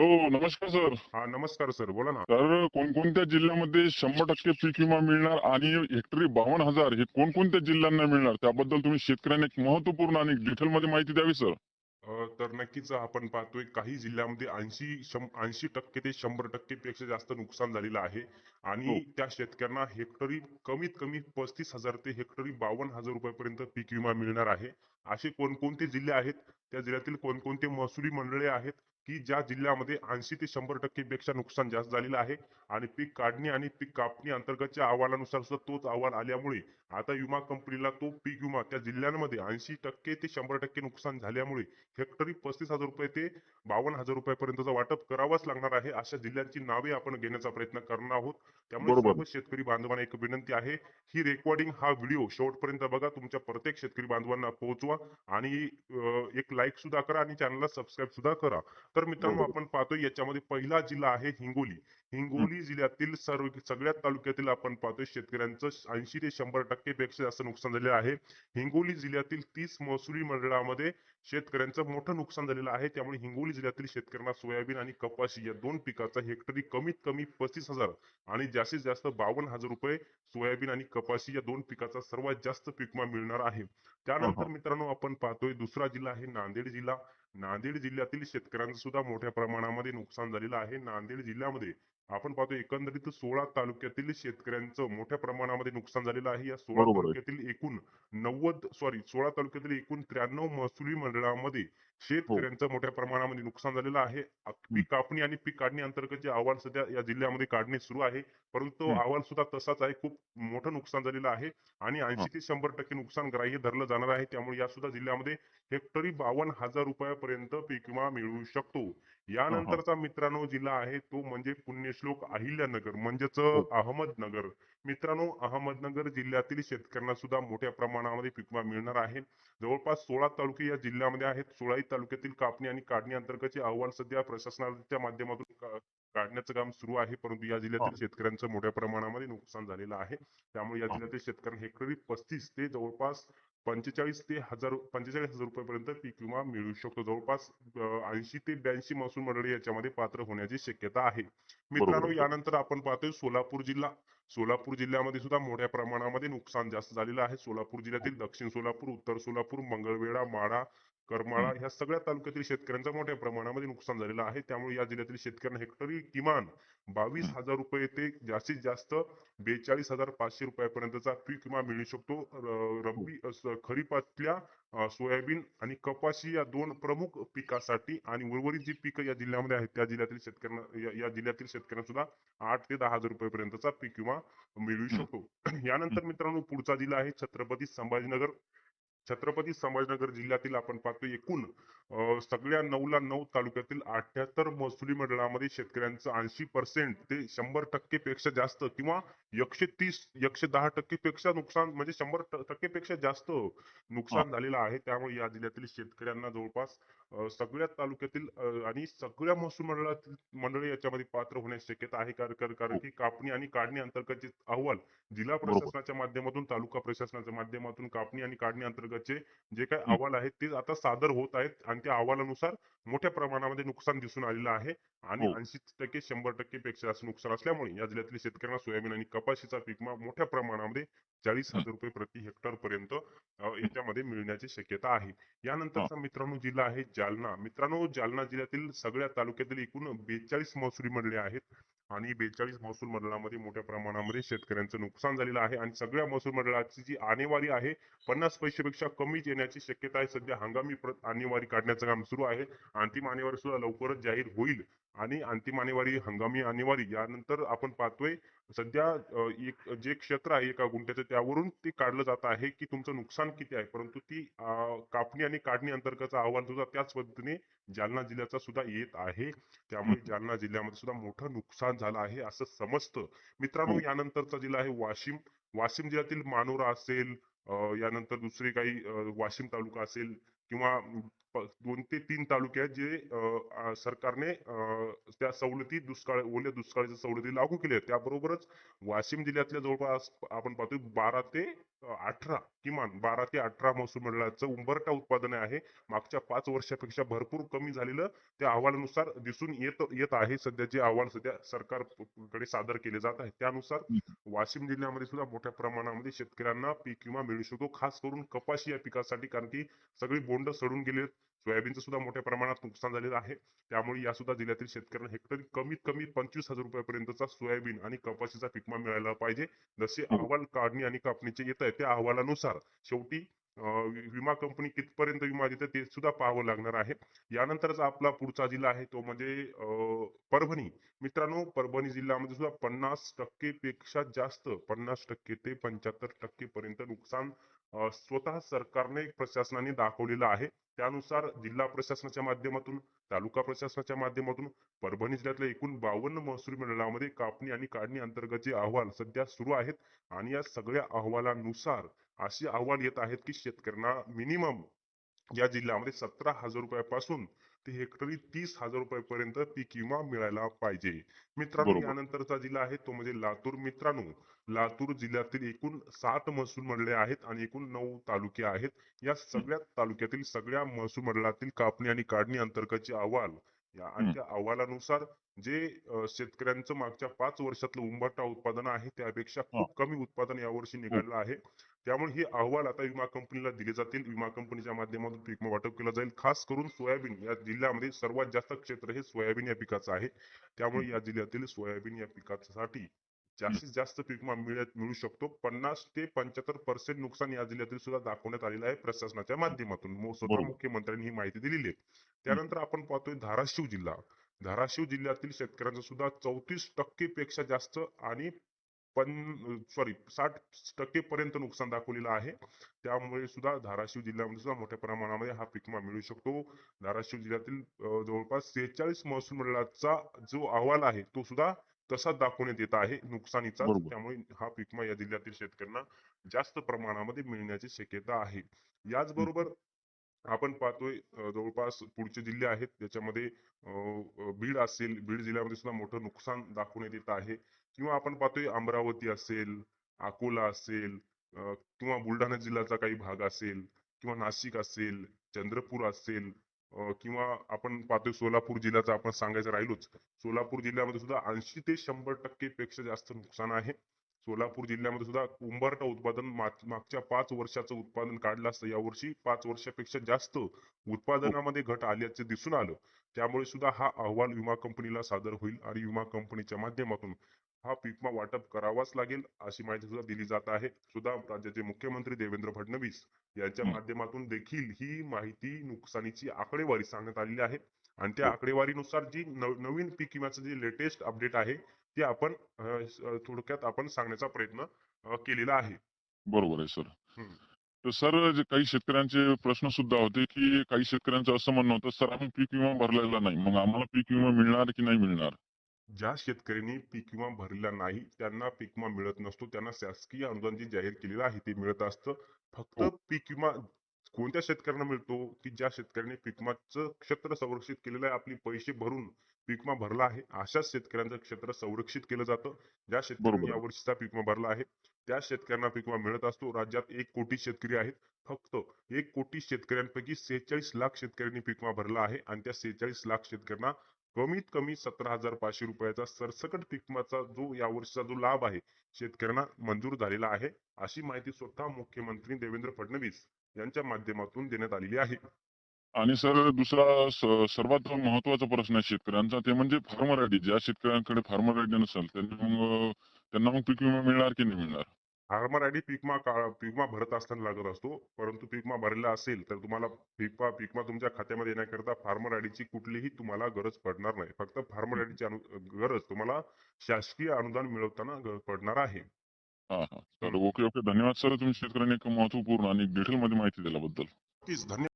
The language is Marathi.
हॅलो नमस्कार सर. हा नमस्कार सर बोला ना. तर कोणकोणत्या जिल्ह्यामध्ये शंभर टक्के पीक विमा मिळणार आणि हेक्टरी बावन्न हजार हे कोणकोणत्या जिल्ह्यांना मिळणार? त्याबद्दल तुम्ही शेतकऱ्यांना एक महत्त्वपूर्ण आणि डिटेल मध्ये माहिती द्यावी सर. अ, तर नक्कीच आपण पाहतोय काही जिल्ह्यामध्ये ऐंशी ऐंशी टक्के ते शंभर टक्के पेक्षा जास्त नुकसान झालेलं आहे. आणि हो. त्या शेतकऱ्यांना हेक्टरी कमीत कमी पस्तीस हजार ते हेक्टरी बावन्न हजार रुपयापर्यंत पीक विमा मिळणार आहे. असे कोणकोणते जिल्हे आहेत? त्या जिल्ह्यातील कोणकोणते महसुली मंडळे आहेत? की ज्या जिल्ह्यामध्ये ऐंशी ते शंभर टक्के पेक्षा नुकसान जास्त झालेलं आहे आणि पीक काढणी आणि पीक कापणी अंतर्गतच्या अहवालानुसार सुद्धा तोच अहवाल आल्यामुळे आता विमा कंपनीला तो पीक विमा त्या जिल्ह्यांमध्ये ऐंशी टक्के ते शंभर टक्के नुकसान झाल्यामुळे हेक्टरी पस्तीस हजार रुपये ते बावन्न हजार रुपयापर्यंतचं वाटप करावंच लागणार आहे अशा जिल्ह्यांची नावे आपण घेण्याचा प्रयत्न करणार आहोत. त्यामुळे. सर्व शेतकरी बांधवांना एक विनंती आहे ही रेकॉर्डिंग हा व्हिडिओ शेवटपर्यंत बघा. तुमच्या प्रत्येक शेतकरी बांधवांना पोहोचवा आणि एक लाईक सुद्धा करा आणि चॅनलला सबस्क्राईब सुद्धा करा. तर मित्रांनो. आपण पाहतोय याच्यामध्ये पहिला जिल्हा आहे हिंगोली. हिंगोली जिल्ह्यातील सर्व सगळ्यात तालुक्यातील आपण पाहतोय शेतकऱ्यांचं ऐंशी ते शंभर टक्के पेक्षा जास्त नुकसान झालेलं आहे. हिंगोली जिल्ह्यातील तीस महसुली मंडळामध्ये शेतकऱ्यांचं मोठं नुकसान झालेलं आहे. त्यामुळे हिंगोली जिल्ह्यातील शेतकऱ्यांना सोयाबीन आणि कपाशी या दोन पिकाचा हेक्टरी कमीत कमी पस्तीस हजार आणि जास्तीत जास्त बावन्न हजार रुपये सोयाबीन आणि कपाशी या दोन पिकाचा सर्वात जास्त पीक विमा मिळणार आहे. त्यानंतर अहं. मित्रांनो आपण पाहतोय दुसरा जिल्हा आहे नांदेड जिल्हा. नांदेड जिल्ह्यातील शेतकऱ्यांचं सुद्धा मोठ्या प्रमाणामध्ये नुकसान झालेलं आहे. नांदेड जिल्ह्यामध्ये आपण पाहतो एकंदरीत सोळा तालुक्यातील शेतकऱ्यांचं मोठ्या प्रमाणामध्ये नुकसान झालेलं आहे. या सोळा. तालुक्यातील एकूण नव्वद सॉरी सोळा तालुक्यातील एकूण त्र्याण्णव महसुली मंडळामध्ये शेतकऱ्यांचं मोठ्या प्रमाणामध्ये नुकसान झालेलं आहे. पीक कापणी आणि पीक काढणी अंतर्गतचे अहवाल सध्या या जिल्ह्यामध्ये काढणे सुरू आहे. परंतु तो. अहवाल सुद्धा तसाच आहे. खूप मोठं नुकसान झालेलं आहे आणि ऐंशी ते शंभर टक्के नुकसान ग्राह्य धरलं जाणार आहे. त्यामुळे या सुद्धा जिल्ह्यामध्ये हेक्टरी बावन्न हजार रुपयापर्यंत पीक विमा मिळू शकतो. यानंतरचा मित्रांनो जिल्हा आहे तो म्हणजे पुण्यश्लोक अहिल्यानगर म्हणजेच हो. अहमदनगर. मित्रांनो अहमदनगर जिल्ह्यातील शेतकऱ्यांना सुद्धा मोठ्या प्रमाणामध्ये पीक विमा मिळणार आहे. जवळपास सोळा तालुके या जिल्ह्यामध्ये आहेत. सोळाही तालुक्यातील कापणी आणि काढणी अंतर्गतचे अहवाल सध्या प्रशासनाच्या माध्यमातून काढण्याचं काम सुरू आहे. परंतु या जिल्ह्यातील शेतकऱ्यांचं मोठ्या प्रमाणामध्ये नुकसान झालेलं आहे. त्यामुळे या हा. जिल्ह्यातील शेतकऱ्यांना हेक्टरी पस्तीस ते जवळपास पंचेचाळीस ते हजार पंचेचाळीस हजार रुपयापर्यंत पीक विमा मिळू शकतो. जवळपास ऐंशी ते ब्याऐंशी महसूल मंडळी याच्यामध्ये पात्र होण्याची शक्यता आहे. मित्रांनो. यानंतर आपण पाहतोय सोलापूर जिल्हा. सोलापूर जिल्ह्यामध्ये सुद्धा मोठ्या प्रमाणामध्ये नुकसान जास्त झालेलं आहे. सोलापूर जिल्ह्यातील दक्षिण सोलापूर उत्तर सोलापूर मंगळवेढा माढा करमाळा ह्या सगळ्या तालुक्यातील शेतकऱ्यांचं मोठ्या प्रमाणामध्ये नुकसान झालेलं आहे. त्यामुळे या जिल्ह्यातील शेतकऱ्यांना हेक्टरी किमान बावीस हजार रुपये ते जास्तीत जास्त बेचाळीस हजार पाचशे रुपयापर्यंतचा पीक विमा मिळू शकतो. रब्बी खरीपातल्या सोयाबीन आणि कपाशी या दोन प्रमुख पिकासाठी आणि उर्वरित जी पिकं या जिल्ह्यामध्ये आहेत त्या जिल्ह्यातील शेतकऱ्यांना या- जिल्ह्यातील शेतकऱ्यांना सुद्धा आठ ते दहा हजार रुपयापर्यंतचा पीक विमा मिळू. शकतो. यानंतर मित्रांनो पुढचा जिल्हा आहे छत्रपती संभाजीनगर. छत्रपती संभाजीनगर जिल्ह्यातील आपण पाहतो एकूण सगळ्या नऊला नऊ तालुक्यातील अठ्याहत्तर महसुली मंडळामध्ये शेतकऱ्यांचं ऐंशी पर्सेंट ते शंभर टक्के पेक्षा जास्त किंवा एकशे तीस एकशे दहा टक्के पेक्षा नुकसान म्हणजे शंभर टक्के पेक्षा जास्त नुकसान झालेलं आहे त्यामुळे या जिल्ह्यातील शेतकऱ्यांना जवळपास सगळ्या तालुक्यातील आणि सगळ्या महसूल मंडळातील मंडळी याच्यामध्ये पात्र होण्याची शक्यता आहे कारण कारण- कारण की कापणी आणि काढणी अंतर्गतचे अहवाल जिल्हा. प्रशासनाच्या माध्यमातून तालुका प्रशासनाच्या माध्यमातून कापणी आणि काढणी अंतर्गतचे जे काही. अहवाल आहेत ते आता सादर होत आहेत आणि त्या अहवालानुसार मोठ्या प्रमाणामध्ये नुकसान दिसून आलेलं आहे आणि हो. ऐंशी टक्के शंभर टक्के पेक्षा जास्त नुकसान असल्यामुळे या जिल्ह्यातील शेतकऱ्यांना सोयाबीन आणि कपाशीचा पीक विमा मोठ्या प्रमाणामध्ये चाळीस हजार रुपये प्रति हेक्टर पर्यंत याच्यामध्ये मिळण्याची शक्यता आहे. यानंतरचा मित्रांनो जिल्हा आहे जालना. मित्रांनो जालना जिल्ह्यातील सगळ्या तालुक्यातील एकूण बेचाळीस महसुली मंडळे आहेत. आणि बेचाळीस महसूल मंडळामध्ये मोठ्या प्रमाणामध्ये शेतकऱ्यांचं नुकसान झालेलं आहे. आणि सगळ्या महसूल मंडळाची जी आणेवारी आहे पन्नास पैशापेक्षा कमीच येण्याची शक्यता आहे. सध्या हंगामी प्रत आणेवारी काढण्याचं काम सुरू आहे. अंतिम आणेवारी सुद्धा लवकरच जाहीर होईल. आणि अंतिम आणेवारी हंगामी आणेवारी यानंतर आपण पाहतोय सध्या अ, एक जे क्षेत्र आहे एका गुंठ्याचं त्यावरून ते काढलं जात आहे की तुमचं नुकसान किती आहे. परंतु ती कापणी आणि काढणी अंतर्गतचा अहवाल सुद्धा त्याच पद्धतीने जालना जिल्ह्याचा सुद्धा येत आहे. त्यामुळे जालना जिल्ह्यामध्ये सुद्धा मोठं नुकसान झालं आहे असं समजतं. मित्रांनो हो. यानंतरचा जिल्हा आहे वाशिम. वाशिम जिल्ह्यातील मानोरा असेल अ, यानंतर दुसरे काही वाशिम तालुका असेल किंवा दोन ते तीन तालुके आहेत जे सरकारने त्या सवलती दुष्काळ ओल्या दुष्काळाच्या सवलती लागू केल्या आहेत. त्याबरोबरच वाशिम जिल्ह्यातल्या जवळपास आपण पाहतोय बारा ते अठरा किमान बारा ते अठरा महसूल मंडळाचं उंबरठा उत्पादन आहे. मागच्या पाच वर्षापेक्षा भरपूर कमी झालेलं त्या अहवालानुसार दिसून येत येत आहे. सध्या जे अहवाल सध्या सरकारकडे सादर केले जात आहे त्यानुसार वाशिम जिल्ह्यामध्ये सुद्धा मोठ्या प्रमाणामध्ये शेतकऱ्यांना पीक विमा मिळू शकतो. खास करून कपाशी या पिकासाठी कारण की सगळी बोंड सडून गेले सोयाबीनचं सुद्धा मोठ्या प्रमाणात नुकसान झालेलं आहे. त्यामुळे या सुद्धा जिल्ह्यातील शेतकऱ्यांना हेक्टरी कमीत कमी पंचवीस हजार रुपयापर्यंतचा सोयाबीन आणि कपाशीचा पीक विमा मिळायला पाहिजे. जसे अहवाल काढणी आणि कापणीचे येत आहे त्या अहवालानुसार शेवटी विमा कंपनी कितपर्यंत विमा देते ते सुद्धा पाहावं लागणार आहे. यानंतरच आपला पुढचा जिल्हा आहे तो म्हणजे परभणी. मित्रांनो परभणी जिल्ह्यामध्ये सुद्धा पन्नास टक्के पेक्षा जास्त पन्नास टक्के ते पंच्याहत्तर टक्के पर्यंत नुकसान स्वतः सरकारने प्रशासनाने दाखवलेलं आहे. त्यानुसार जिल्हा प्रशासनाच्या माध्यमातून तालुका प्रशासनाच्या माध्यमातून परभणी जिल्ह्यातल्या एकूण बावन्न महसूल मंडळामध्ये कापणी आणि काढणी अंतर्गतचे अहवाल सध्या सुरू आहेत. आणि या सगळ्या अहवालानुसार असे अहवाल येत आहेत की शेतकऱ्यांना मिनिमम या जिल्ह्यामध्ये सतरा हजार रुपयापासून ते हेक्टरी तीस हजार रुपयापर्यंत पीक विमा मिळायला पाहिजे. मित्रांनो. यानंतरचा जिल्हा आहे तो म्हणजे लातूर. मित्रांनो लातूर जिल्ह्यातील एकूण सात महसूल मंडळे आहेत आणि एकूण नऊ तालुके आहेत. या सगळ्या तालुक्यातील सगळ्या महसूल मंडळातील कापणी आणि काढणी अंतर्गतचे अहवाल या. त्या अहवालानुसार जे शेतकऱ्यांचं मागच्या पाच वर्षातलं उंबरठा उत्पादन आहे त्यापेक्षा खूप कमी उत्पादन यावर्षी निघालेलं आहे. त्यामुळे हे अहवाल आता विमा कंपनीला दिले जातील. विमा कंपनीच्या माध्यमातून पीक विमा वाटप केलं जाईल. खास करून सोयाबीन. या जिल्ह्यामध्ये सर्वात जास्त क्षेत्र हे सोयाबीन या पिकाचं आहे. त्यामुळे या जिल्ह्यातील सोयाबीन या पिकासाठी जास्तीत जास्त पीक मिळत मिळू शकतो. पन्नास ते पंच्याहत्तर पर्सेंट नुकसान या जिल्ह्यातील सुद्धा दाखवण्यात आलेलं आहे प्रशासनाच्या माध्यमातून. स्वतः. मुख्यमंत्र्यांनी ही माहिती दिलेली आहे. त्यानंतर आपण पाहतोय धाराशिव जिल्हा. धाराशिव जिल्ह्यातील शेतकऱ्यांचं सुद्धा चौतीस टक्के पेक्षा जास्त आणि पण सॉरी साठ टक्के पर्यंत नुकसान दाखवलेलं आहे. त्यामुळे सुद्धा धाराशिव जिल्ह्यामध्ये सुद्धा मोठ्या प्रमाणामध्ये हा पीक विमा मिळू शकतो. धाराशिव जिल्ह्यातील जवळपास सेहेचाळीस महसूल मंडळाचा जो अहवाल आहे तो सुद्धा तसाच दाखवण्यात येत आहे नुकसानीचा. त्यामुळे हा पीक विमा या जिल्ह्यातील शेतकऱ्यांना जास्त प्रमाणामध्ये मिळण्याची शक्यता आहे. याचबरोबर आपण पाहतोय जवळपास पुढचे जिल्हे आहेत त्याच्यामध्ये बीड असेल बीड जिल्ह्यामध्ये सुद्धा मोठं नुकसान दाखवण्यात येत आहे. किंवा आपण पाहतोय अमरावती असेल अकोला असेल किंवा बुलढाणा जिल्ह्याचा काही भाग असेल किंवा नाशिक असेल चंद्रपूर असेल किंवा आपण पाहतोय सोलापूर जिल्ह्याचा आपण सांगायचं राहिलोच सोलापूर जिल्ह्यामध्ये सुद्धा ऐंशी ते शंभर टक्के पेक्षा जास्त नुकसान आहे. सोलापूर जिल्ह्यामध्ये सुद्धा उंबरटा उत्पादन मागच्या पाच वर्षाचं उत्पादन काढलं असतं. यावर्षी पाच वर्षापेक्षा जास्त उत्पादनामध्ये घट आल्याचे दिसून आलं. त्यामुळे सुद्धा हा अहवाल विमा कंपनीला सादर होईल आणि विमा कंपनीच्या माध्यमातून हा पीक विमा वाटप करावाच लागेल अशी माहिती सुद्धा दिली जात आहे. सुद्धा राज्याचे मुख्यमंत्री देवेंद्र फडणवीस यांच्या. माध्यमातून देखील ही माहिती नुकसानीची आकडेवारी सांगण्यात आलेली आहे. आणि त्या आकडेवारीनुसार जी नव- नवीन पीक विम्याचं जे लेटेस्ट अपडेट आहे ते आपण थोडक्यात आपण सांगण्याचा प्रयत्न केलेला आहे. बरोबर आहे सर. तर सर जे काही शेतकऱ्यांचे प्रश्न सुद्धा होते की काही शेतकऱ्यांचं असं म्हणणं होतं सर आम्ही पीक विमा भरलेला नाही. मग आम्हाला पीक विमा मिळणार की नाही मिळणार? ज्या शेतकऱ्यांनी पीक विमा भरलेला नाही त्यांना पीक विमा मिळत नसतो. त्यांना शासकीय अनुदान जे जाहीर केलेलं आहे ते मिळत असतं. फक्त हो. पीक विमा कोणत्या शेतकऱ्यांना मिळतो? की ज्या शेतकऱ्यांनी पीक विमाचं क्षेत्र संरक्षित केलेलं आहे आपले पैसे भरून पीक विमा भरला आहे अशाच शेतकऱ्यांचं क्षेत्र संरक्षित केलं जातं. ज्या शेतकऱ्यांनी आहे. यावर्षीचा पीक विमा भरला आहे त्या शेतकऱ्यांना पीक विमा मिळत असतो. राज्यात एक कोटी शेतकरी आहेत. फक्त एक कोटी शेतकऱ्यांपैकी सेहेचाळीस लाख शेतकऱ्यांनी पीक विमा भरला आहे आणि त्या सेहेचाळीस लाख शेतकऱ्यांना कमीत कमी सतरा हजार पाचशे रुपयाचा सरसकट पीक जो जो यावर्षीचा जो लाभ आहे शेतकऱ्यांना मंजूर झालेला आहे अशी माहिती स्वतः मुख्यमंत्री देवेंद्र फडणवीस यांच्या माध्यमातून देण्यात आलेली आहे. आणि सर दुसरा सर्वात महत्त्वाचा प्रश्न आहे शेतकऱ्यांचा ते म्हणजे फार्मर आयडी ज्या शेतकऱ्यांकडे फार्मर आयडी नसेल त्यांना मग त्यांना मग पीक विमा मिळणार की नाही मिळणार? फार्मर आयडी पीकमा का पीकमा भरत असताना लागत असतो. परंतु पीकमा भरलेला असेल तर तुम्हाला पीकमा पीकमा तुमच्या खात्यामध्ये येण्याकरता फार्मर आयडीची कुठलीही तुम्हाला गरज पडणार नाही. फक्त फार्मर आयडीची गरज तुम्हाला शासकीय अनुदान मिळवताना ग- पडणार आहे. हा हा. Okay okay. धन्यवाद सर. तुम्ही शेतकऱ्यांनी एक महत्त्वपूर्ण आणि डिटेल मध्ये माहिती दिल्याबद्दल. धन्यवाद